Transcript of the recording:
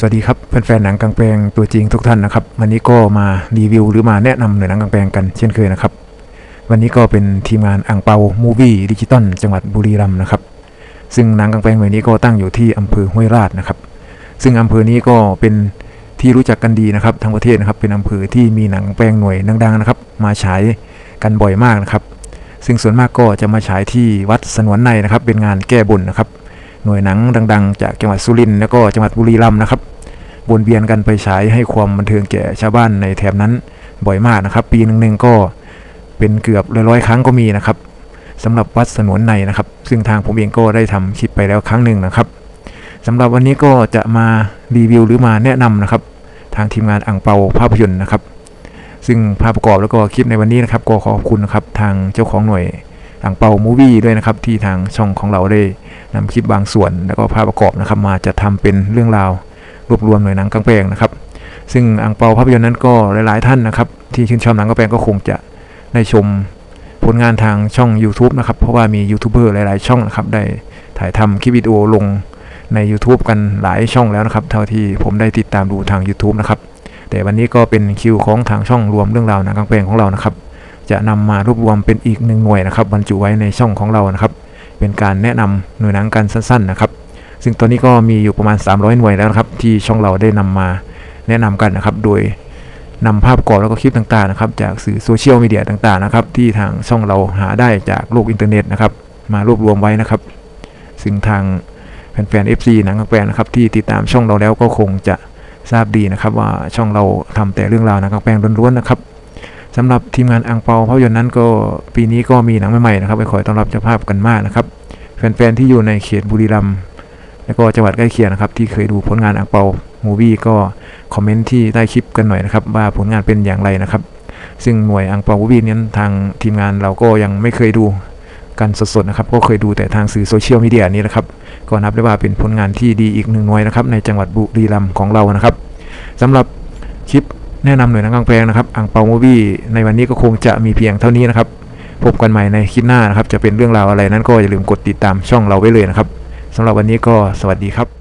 สวัสดีครับแฟนๆหนังกลางแปลงตัวจริงทุกท่านนะครับ วันนี้ก็มารีวิวหรือมาแนะนำหน่วยหนังกลางแปลงกันเช่นเคยนะครับ วันนี้ก็เป็นทีมงานอ่างเปามูวี่ดิจิตอลจังหวัดบุรีรัมย์นะครับ ซึ่งหนังกลางแปลงหน่วยนี้ก็ตั้งอยู่ที่อำเภอห้วยราชนะครับ ซึ่งอำเภอนี้ก็เป็นที่รู้จักกันดีนะครับทั้งประเทศนะครับเป็นอำเภอที่มีหนังแปลงหน่วยดังๆนะครับ มาฉายกันบ่อยมากนะครับ ซึ่งส่วนมากก็จะมาฉายที่วัดสนวนในนะครับ เป็นงานแก้บนนะครับ หน่วยหนังดัง ๆ จากจังหวัดสุรินทร์แล้วก็จังหวัดบุรีรัมย์นะครับวนเวียนกันไปฉายให้ความบันเทิงแก่ชาวบ้านในแถบนั้นบ่อยมากนะครับ ปีหนึ่งๆก็เป็นเกือบร้อยๆครั้งก็มีนะครับสำหรับวัดสนวนในนะครับ ซึ่งทางผมเองก็ได้ทำคลิปไปแล้วครั้งหนึ่งนะครับสำหรับวันนี้ก็จะมารีวิวหรือมาแนะนำนะครับ ทางทีมงานอ่างเปาภาพยนตร์นะครับ ซึ่งภาพประกอบแล้วก็คลิปในวันนี้นะครับก็ขอบคุณนะครับทางเจ้าของหน่วย อ่างเปามูวี่ด้วยนะครับ ที่ทางช่องของเราได้นำคลิปบางส่วน แล้วก็ภาพประกอบนะครับ มาจัดทำเป็นเรื่องราวรวบรวมหน่วยหนังกลางแปลงนะครับ ซึ่งอ่างเปาภาพยนตร์นั้นก็หลายๆท่านนะครับ ที่ชื่นชอบหนังกลางแปลงก็คงจะได้ชมผลงานทางช่อง YouTube นะครับ เพราะว่ามียูทูบเบอร์หลายๆ ช่องนะครับ ได้ถ่ายทำคลิปวิดีโอลงใน YouTube กันหลายช่องแล้วนะครับ เท่าที่ผมได้ติดตามดูทาง YouTube นะครับ แต่วันนี้ก็เป็นคิวของทางช่องรวมเรื่องราวหนังกลางแปลงของเรานะครับ จะนำมารวบรวมเป็นอีกหนึ่งหน่วยนะครับบรรจุไว้ในช่องของเรานะครับ เป็นการแนะนำหน่วยหนังกันสั้นๆนะครับ ซึ่งตอนนี้ก็มีอยู่ประมาณ 300 หน่วยแล้วครับที่ช่องเราได้นำมาแนะนำกันนะครับ โดยนำภาพปรอบแล้วก็คลิปต่างๆนะครับ จากสื่อโซเชียลมีเดียต่างๆนะครับ ที่ทางช่องเราหาได้จากโลกอินเทอร์เน็ตนะครับ มารวบรวมไว้นะครับ ซึ่งทางแฟนๆ FC หนังกางแปลงนะครับที่ติดตามช่องเราแล้วก็คงจะทราบดีนะครับ ว่าช่องเราทำแต่เรื่องราวหนังกางแปลงล้วนๆนะครับ สำหรับทีมงานอังเปาภาพยนตร์นั้นก็ปีนี้ก็มีหนังใหม่ๆนะครับไปคอยต้อนรับเจ้าภาพกันมากนะครับแฟนๆที่อยู่ในเขตบุรีรัมย์และก็จังหวัดใกล้เคียงนะครับ ที่เคยดูผลงานอังเปามูวี่ก็คอมเมนต์ที่ใต้คลิปกันหน่อยนะครับ ว่าผลงานเป็นอย่างไรนะครับ ซึ่งหน่วยอังเปามูวี่นั้นทางทีมงานเราก็ยังไม่เคยดูกันสดๆนะครับ ก็เคยดูแต่ทางสื่อโซเชียลมีเดียนี้นะครับ ก็นับได้ว่าเป็นผลงานที่ดีอีกหนึ่งหน่วยนะครับในจังหวัดบุรีรัมย์ของเรานะครับสำหรับคลิป แนะนำหน่วยหนังกลางแปลงนะครับอังเปามูวี่ในวันนี้ก็คงจะมีเพียงเท่านี้นะครับ พบกันใหม่ในคลิปหน้านะครับ จะเป็นเรื่องราวอะไรนั้นก็อย่าลืมกดติดตามช่องเราไว้เลยนะครับสำหรับวันนี้ก็สวัสดีครับ